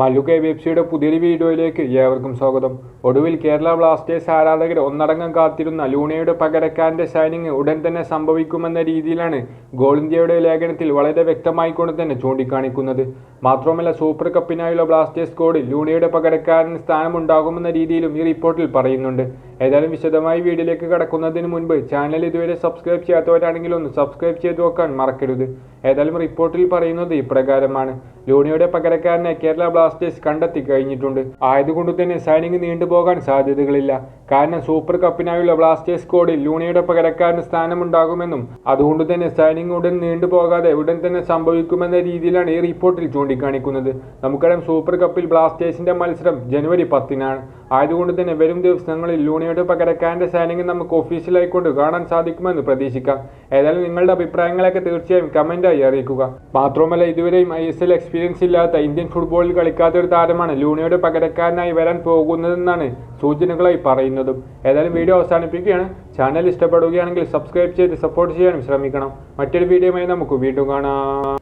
Mallu K B F സിയുടെ പുതിയൊരു വീഡിയോയിലേക്ക് ഏവർക്കും സ്വാഗതം. ഒടുവിൽ കേരള ബ്ലാസ്റ്റേഴ്സ് ആരാധകർ ഒന്നടങ്കം കാത്തിരുന്ന ലൂണയുടെ പകരക്കാരന്റെ ഷൈനിങ് ഉടൻ തന്നെ സംഭവിക്കുമെന്ന രീതിയിലാണ് ഗോൾ ഇന്ത്യയുടെ ലേഖനത്തിൽ വളരെ വ്യക്തമായിക്കൊണ്ട് തന്നെ ചൂണ്ടിക്കാണിക്കുന്നത്. മാത്രമല്ല സൂപ്പർ കപ്പിനായുള്ള ബ്ലാസ്റ്റേഴ്സ് സ്കോഡിൽ ലൂണയുടെ പകരക്കാരന് സ്ഥാനമുണ്ടാകുമെന്ന രീതിയിലും ഈ റിപ്പോർട്ടിൽ പറയുന്നുണ്ട്. ഏതായാലും വിശദമായി വീഡിയോയിലേക്ക് കടക്കുന്നതിന് മുൻപ് ചാനൽ ഇതുവരെ സബ്സ്ക്രൈബ് ചെയ്യാത്തവരാണെങ്കിൽ ഒന്ന് സബ്സ്ക്രൈബ് ചെയ്ത് നോക്കാൻ മറക്കരുത്. ഏതായാലും റിപ്പോർട്ടിൽ പറയുന്നത് ഇപ്രകാരമാണ്. ലോണിയുടെ പകരക്കാരനെ കേരള ബ്ലാസ്റ്റേഴ്സ് കണ്ടെത്തി കഴിഞ്ഞിട്ടുണ്ട്. ആയതുകൊണ്ട് തന്നെ സൈനിങ് നീണ്ടുപോകാൻ സാധ്യതകളില്ല. കാരണം സൂപ്പർ കപ്പിനായുള്ള ബ്ലാസ്റ്റേഴ്സ് കോഡിൽ ലൂണിയുടെ പകരക്കാരന് സ്ഥാനമുണ്ടാകുമെന്നും അതുകൊണ്ട് തന്നെ സൈനിങ് ഉടൻ നീണ്ടുപോകാതെ ഉടൻ തന്നെ സംഭവിക്കുമെന്ന രീതിയിലാണ് ഈ റിപ്പോർട്ടിൽ ചൂണ്ടിക്കാണിക്കുന്നത്. നമുക്കറിയാം സൂപ്പർ കപ്പിൽ ബ്ലാസ്റ്റേഴ്സിന്റെ മത്സരം ജനുവരി പത്തിനാണ്. ആയതുകൊണ്ട് തന്നെ വരും ദിവസങ്ങളിൽ ലൂണിയുടെ പകരക്കാരന്റെ സൈനിങ് നമുക്ക് ഒഫീഷ്യലായിക്കൊണ്ട് കാണാൻ സാധിക്കുമെന്ന് പ്രതീക്ഷിക്കാം. ഏതായാലും നിങ്ങളുടെ അഭിപ്രായങ്ങളൊക്കെ തീർച്ചയായും കമന്റായി അറിയിക്കുക. മാത്രമല്ല ഇതുവരെയും ഐ എസ് എൽ എക്സ്പീരിയൻസ് ഇല്ലാത്ത ഇന്ത്യൻ ഫുട്ബോളിൽ കളിക്കാത്ത ഒരു താരമാണ് ലൂണിയുടെ പകരക്കാരനായി വരാൻ പോകുന്നതെന്നാണ് സൂചനകളായി പറയുന്നതും. ഏതായാലും വീഡിയോ അവസാനിപ്പിക്കുകയാണ്. ചാനൽ ഇഷ്ടപ്പെടുകയാണെങ്കിൽ സബ്സ്ക്രൈബ് ചെയ്ത് സപ്പോർട്ട് ചെയ്യാനും ശ്രമിക്കണം. മറ്റൊരു വീഡിയോയുമായി നമുക്ക് വീണ്ടും കാണാം.